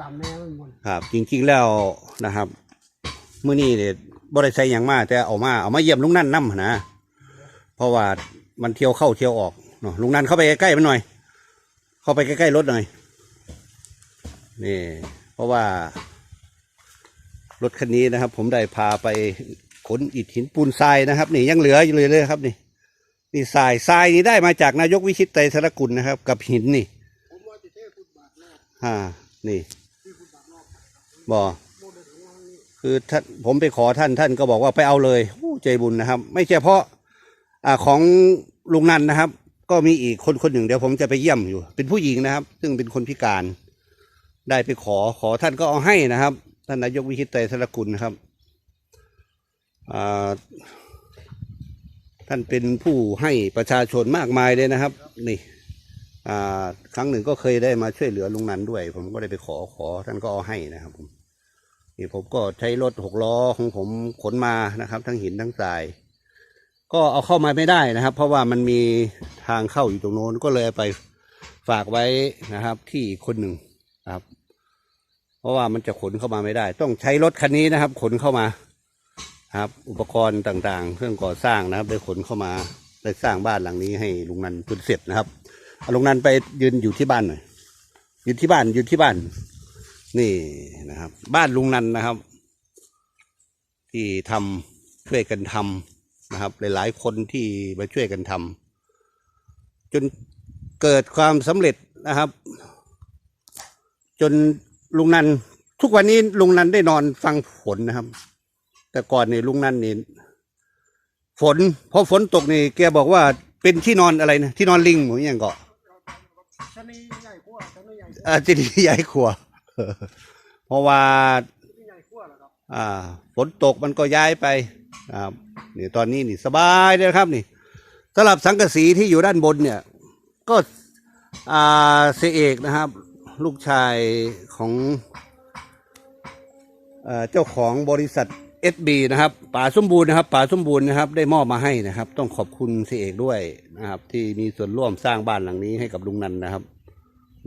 ตามแม่มันหมดครับ จริงๆแล้วนะครับมื้อนี้เนี่ยบ่ได้ใส่หยังมาแต่เอามาเอามาเยี่ยมลุงนั่นนํนะเพราะว่ามันเที่ยวเข้าเที่ยวออกเนาะลุงนั่นเข้าไปใกล้ๆมันหน่อย เข้าไปใกล้ๆรถหน่อย นี่ เพราะว่ารถคันนี้นะครับ ผมได้พาไปขนอิฐหินปูนทรายนะครับ นี่ยังเหลืออยู่เลยเลยครับ นี่นี่ทรายทรายนี่ได้มาจากนายกวิชิตไตรธนกุลนะครับ กับหินนี่ผมว่าจะเทฟุตบาทแรกอ่านี่ ที่ฟุตบาทรอบ บ่โมเดลขอคือท่านผมไปขอท่านท่านก็บอกว่าไปเอาเลยใจบุญนะครับ ไม่ใช่เพราะอ่าของลุงนันนะครับ ก็มีอีกคนคนหนึ่งเดี๋ยวผมจะไปเยี่ยมอยู่ เป็นผู้หญิงนะครับ ซึ่งเป็นคนพิการ ได้ไปขอขอท่านก็เอาให้นะครับ ท่านนายกวิชิตไตรธนกุลนะครับท่านเป็นผู้ให้ประชาชนมากมายเลยนะครับ นี่ครั้งหนึ่งก็เคยได้มาช่วยเหลือลุงนันด้วย ผมก็ได้ไปขอขอท่านก็เอาให้นะครับผม นี่ผมก็ใช้รถหกล้อของผมขนมานะครับ ทั้งหินทั้งทราย ก็เอาเข้ามาไม่ได้นะครับ เพราะว่ามันมีทางเข้าอยู่ตรงโน้นก็เลยไปฝากไว้นะครับ ที่คนหนึ่งครับ เพราะว่ามันจะขนเข้ามาไม่ได้ ต้องใช้รถคันนี้นะครับ ขนเข้ามาครับ อุปกรณ์ต่างๆ เครื่องก่อสร้างนะครับ ได้ขนเข้ามาได้สร้างบ้านหลังนี้ให้ลุงนันจนเสร็จนะครับเอาลุงนันไปยืนอยู่ที่บ้านหน่อยยืนที่บ้านยืนที่บ้าน นี่นะครับ บ้านลุงนันนะครับ ที่ทำช่วยกันทำนะครับ หลายๆคนที่มาช่วยกันทำจนเกิดความสำเร็จนะครับ จนลุงนันทุกวันนี้ลุงนันได้นอนฟังฝนนะครับ แต่ก่อนนี่ลุงนันนี่ฝนพอฝนตกนี่แกบอกว่าเป็นที่นอนอะไรนะที่นอนลิงเหมือนอย่างเกาะชะนีใหญ่กว่าชะนีใหญ่อาที่นี่ใหญ่ขว เพราะว่าอ่าฝนตกมันก็ย้ายไปครับนี่ตอนนี้นี่สบายเลยนะครับนี่สำหรับสังกะสีที่อยู่ด้านบนเนี่ย ก็อ่าเสเอกนะครับ ลูกชายของเจ้าของบริษัทเอสบีนะครับป่าสมบูรณ์นะครับป่าสมบูรณ์นะครับ ได้มอบมาให้นะครับ ต้องขอบคุณเสเอกด้วยนะครับ ที่มีส่วนร่วมสร้างบ้านหลังนี้ให้กับลุงนันนะครับ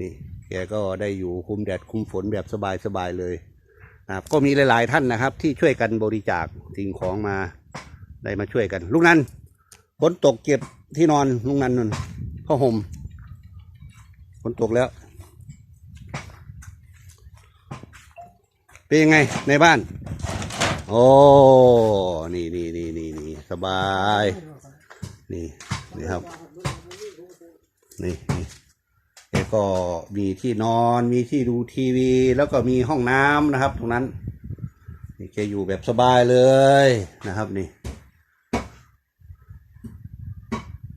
นี่ แกก็ได้อยู่คุมแดดคุมฝนแบบสบายๆเลยนะครับก็มีหลาย ๆ ท่านนะครับ ที่ช่วยกันบริจาคสิ่งของมาได้มาช่วยกัน ลุงนันฝนตกเก็บที่นอนลุงนันนั่นผ้าห่มฝนตกแล้ว เป็นยังไงในบ้าน โอ้นี่นี่นี่นี่นี่สบาย นี่นี่ครับ นี่ ก็มีที่นอน มีที่ดูทีวี แล้วก็มีห้องน้ำนะครับ ตรงนั้น นี่แกอยู่แบบสบายเลยนะครับนี่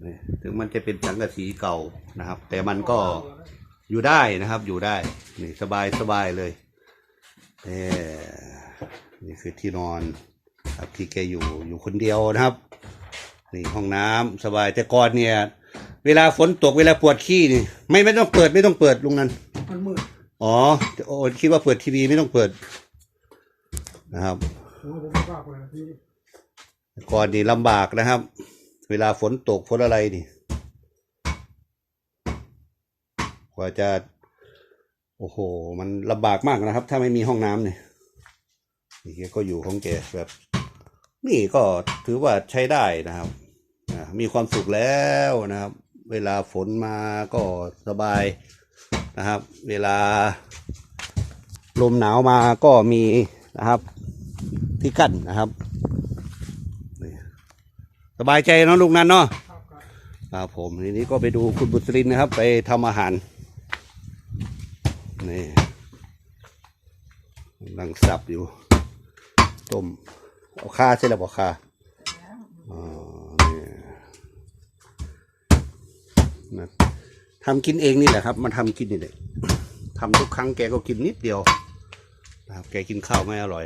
นี่ถึงมันจะเป็นสังกะสีเก่านะครับ แต่มันก็อยู่ได้นะครับ อยู่ได้ นี่สบายสบายเลยเอนี่คือที่นอนครับที่แกอยู่อยู่คนเดียวนะครับ นี่ห้องน้ำสบายแต่ก่อนเนี่ย เวลาฝนตกเวลาปวดขี้นี่ไม่ไม่ต้องเปิดไม่ต้องเปิดลุงนันมันมืดอ๋อโอ้คิดว่าเปิดทีวีไม่ต้องเปิด นะครับผมผมไม่กล้าเปิดที่แต่ก่อนนี่ลำบากนะครับ เวลาฝนตกฝนอะไรนี่กว่าจะ โอ้โห มันลำบากมากนะครับ ถ้าไม่มีห้องน้ำเนี่ยนี่แกก็อยู่ของแกแบบ นี่ก็ถือว่าใช้ได้นะครับอ่ามีความสุขแล้วนะครับ เวลาฝนมาก็สบายนะครับ เวลา ลมหนาวมาก็มีนะครับที่กั้นนะครับสบายใจเนาะลูกนั้นเนาะครับผมทีนี้ก็ไปดูคุณบุตรินนะครับ ไปทำอาหารนี่กำลังสับอยู่ ต้มเอาค่าใช่หรือเปล่าค่าอ๋อ นะทำกินเองนี่แหละครับมาทำกินนี่แหละทำทุกครั้งแกก็กินนิดเดียวนะครับ แกกินข้าวไม่อร่อย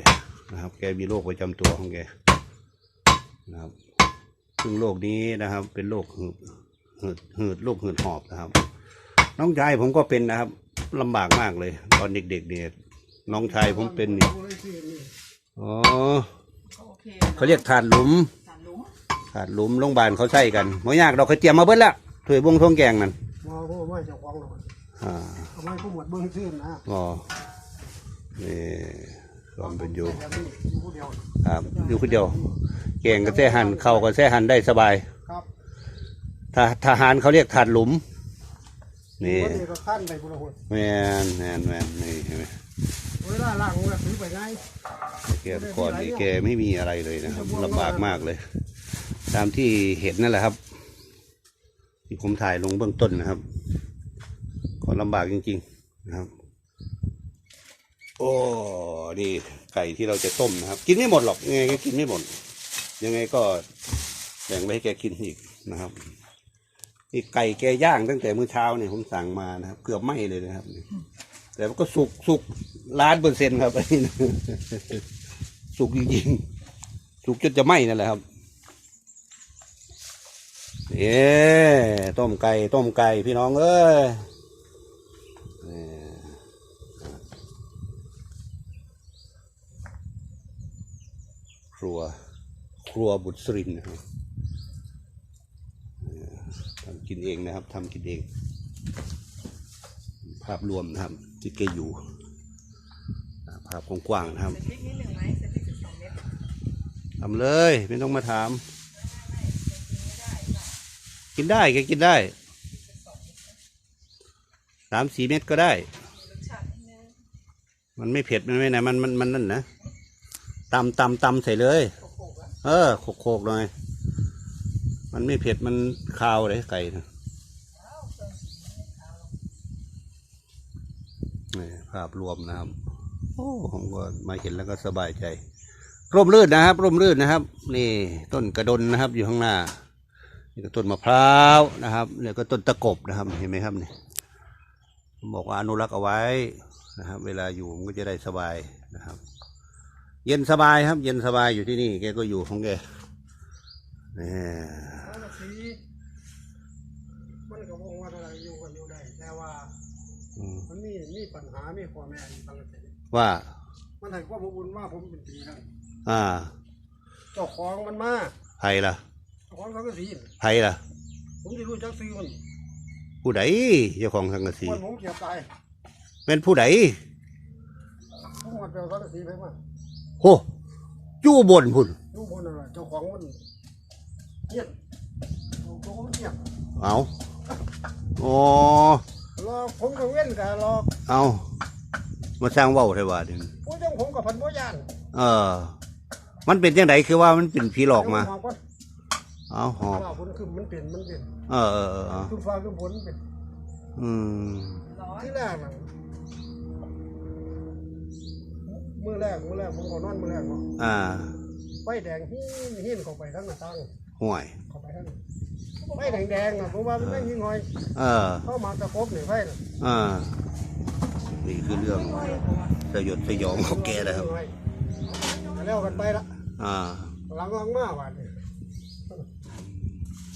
นะครับ แกมีโรคประจำตัวของแกนะครับ ซึ่งโรคนี้นะครับ เป็นโรคหืดหืดหืดโรคหืดหอบนะครับ น้องชายผมก็เป็นนะครับลำบากมากเลย ตอนเด็ก ๆ เนี่ยน้องชายผมเป็นนี่อ๋อเขาเรียกถาดหลุมสามลุงถาดหลุมโรงพยาบาลเขาใช้กันไม่ยากเราเคยเตรียมมาเบิ้ละ ถ้วยบวงทองแกงนั่นมาผมไม่เจ้าของหรอกอ่าทำไมผู้หมวดเบิ้งซื่นนะอ๋อนี่ความเป็นอยู่แบบนี้อยู่ผู้เดียวครับอยู่คนเดียว แกงกับแซ่หันเข้าวกับแซ่หันได้สบายครับถ้าทหารเขาเรียกถาดหลุม นี่วันนี้ก็ขั้นไปบุรพนแมนแมนแมนนี่เห็นไหมเวลาล่างก็ถือไปง่ายแกแต่ก่อนนี่แกไม่มีอะไรเลยนะครับลำบากมากเลย ตามที่เห็นนั่นแหละครับ ที่ผมถ่ายลงเบื้องต้นนะครับ ก็ลำบากจริง ๆ นะครับ โอ้นี่ไก่ที่เราจะต้มนะครับ กินไม่หมดหรอกยังไงก็กินไม่หมด ยังไงก็แบ่งไว้ให้แกกินอีกนะครับนี่ไก่แกย่างตั้งแต่มื้อเช้าเนี่ยผมสั่งมานะครับ เกือบไหม้เลยนะครับ แต่มันก็สุกสุกล้านเปอร์เซ็นต์ครับไอ้นี่นะสุกจริงๆสุกจนจะไหม้นั่นแหละครับ เอ๊ต้มไก่ต้มไก่พี่น้องเอ้ยเอ่อครัว ครัวบุตรสรินทร์นะครับเอ่อทำกินเองนะครับทำกินเอง ภาพรวมนะครับที่แกอยู่อ่าภาพกว้างๆนะครับใส่พริกนิดหนึ่งไหมใส่พริกสิบสองเม็ดทำเลย ไม่ต้องมาถาม กินได้แกกินได้สามสี่เม็ดก็ได้รสชาตินิดนึงมันไม่เผ็ดมันไม่ไหนมันมันมันนั่นนะตำตำตำใส่เลยโขกๆอะเออโขกโขกๆหน่อย มันไม่เผ็ดมันคาวเลยไก่นะนี่ภาพรวมนะครับ โอ้ผมก็มาเห็นแล้วก็สบายใจ ร่มรื่นนะครับ ร่มรื่นนะครับ นี่ต้นกระดนนะครับอยู่ข้างหน้า นี่ก็ต้นมะพร้าวนะครับเนี่ยก็ต้นตะกบนะครับเห็นไหมครับเนี่ยผมบอกว่าอนุรักษ์เอาไว้นะครับ เวลาอยู่มันก็จะได้สบายนะครับ เย็นสบายครับ เย็นสบายอยู่ที่นี่ แกก็อยู่ของแกนี่สังกะสีมันก็บอกว่าอะไรอยู่กันอยู่ได้แต่ว่าอืมมันมีมีปัญหามีพ่อแม่อยู่สังกะสีว่า มันให้ความอบอุ่นว่าผมเป็นปีนั่นอ่า เจ้าของมันมาไผ่ล่ะเจ้า ของสังกะสีน่ะไผ่ล่ะ ผมจะรู้จักซื้อมันผู้ใดเจ้าของสังกะสีวันผมเกียบตายเป็นผู้ใดผมหมดเปลวสังกะสีไปมาโหจู่บนพุ่นลูกบนอะไรเจ้าของมันเงียบเจ้าของมันเงียบเอาอ๋อรอผมกับเว้นกับรอเอามาสร้างเว้าไทว่าเดิผู้จังผมกับพันบ่ยานเออ มันเป็นยังไงคือว่ามันเป็นผีหลอกมา เดี๋ยวผมก่อน เอาหอบว่าผลคือมันเป็นมันเป็นเออเออเออเออคือฟ้าคือผลเป็นอืมร้อนที่แรกน่ะมือแรกมือแรกผมก็นอนมือแรกเนาะอ่าไฟแดงหินหินเข้าไปทั้งหน้าต่างห่วยเข้าไปทั้งไฟแดงแดงๆน่ะผมว่ามันไม่ยิงหอยเออเข้ามาตะครบนี่ไฟน่ะอ่านี่คือเรื่องสยดสยองของแกนะครับแล้วกันไปละอ่าหลังหลังๆมาวันนี้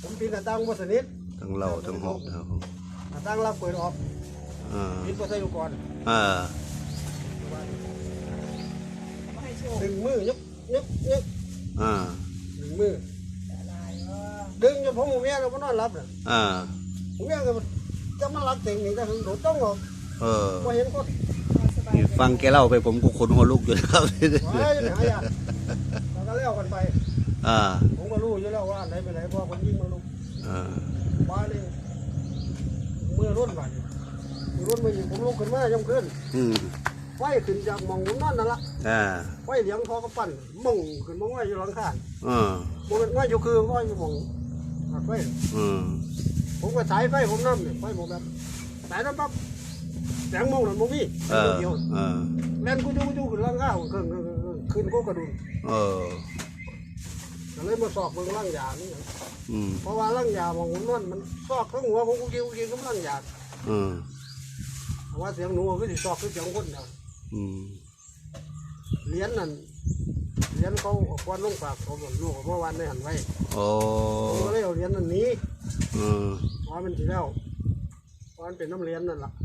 ผมปีนหน้าต่างบ่สนิททั้งเล่าทั้งหอบนะครับหน้าต่างรับเปิดออกอ่าปิดบ่ใส่ลูกก่อนอ่าไม่ให้โชคดึงมือยกยกยกอ่าดึงมืออะไรเออดึงจนผมหูเมียเราก็นอนรับน่ะอ่าหูเมียก็จะมารับเต็งนี่แต่ผมโดดต้องออกเออบ่เห็นคนนอนสบายนี่ฟังแกเล่าไปผมก็ขนหัวลุกอยู่นะครับว้ายจะไปหายาเราก็เลี้ยวกันไป อ่าผม ก็รู้อยู่แล้วว่าอันไหนไปไหนเพราะคนยิงมันลุกอ่าบ้านนี่เมื่อรุ่นบาดนี้มือรุ่นมาอีกผมลุกขึ้นมาย่ำขึ้นอืมไฟขึ้นจากหมองผมนอนนั่นละอ่าไฟเหลียงพอก็ปั่นมองขึ้นมองไว้อยู่หลังคาอ่าบ่เป็นไว้อยู่คือไว้อยู่หมองหักไฟอืมผมก็สายไฟผมน้ำเนี่ยไฟผมแบบสายน้ำปั๊บแสงมองหลังมองพี่เออเดียวเออแล่นกูจูกูจูขึ้นหลังคาเครื่องเครื่องเครื่องเครื่องขึ้นก็กระดุนเออ ก็เลยมาสอกเบิ่งร่างยานี่อืมเพราะว่าร่างยามองผมนอนมันซอกทั้งหัวผมกูกิ้วกิ้วกับร่างยาอืมแต่ว่าเสียงหนูก็สิซอกคือเสียงคนเดียวอืมเหรียญนั่นเหรียญเขาเอาควันลงปากเขาบอกลูกเมื่อวานได้หันไว้โอ้ผมก็เลยเอาเหรียญนั่นหนี้อืม ว่ามันสิแล้วว่ามันเป็นน้ำเหรียญนั่นล่ะ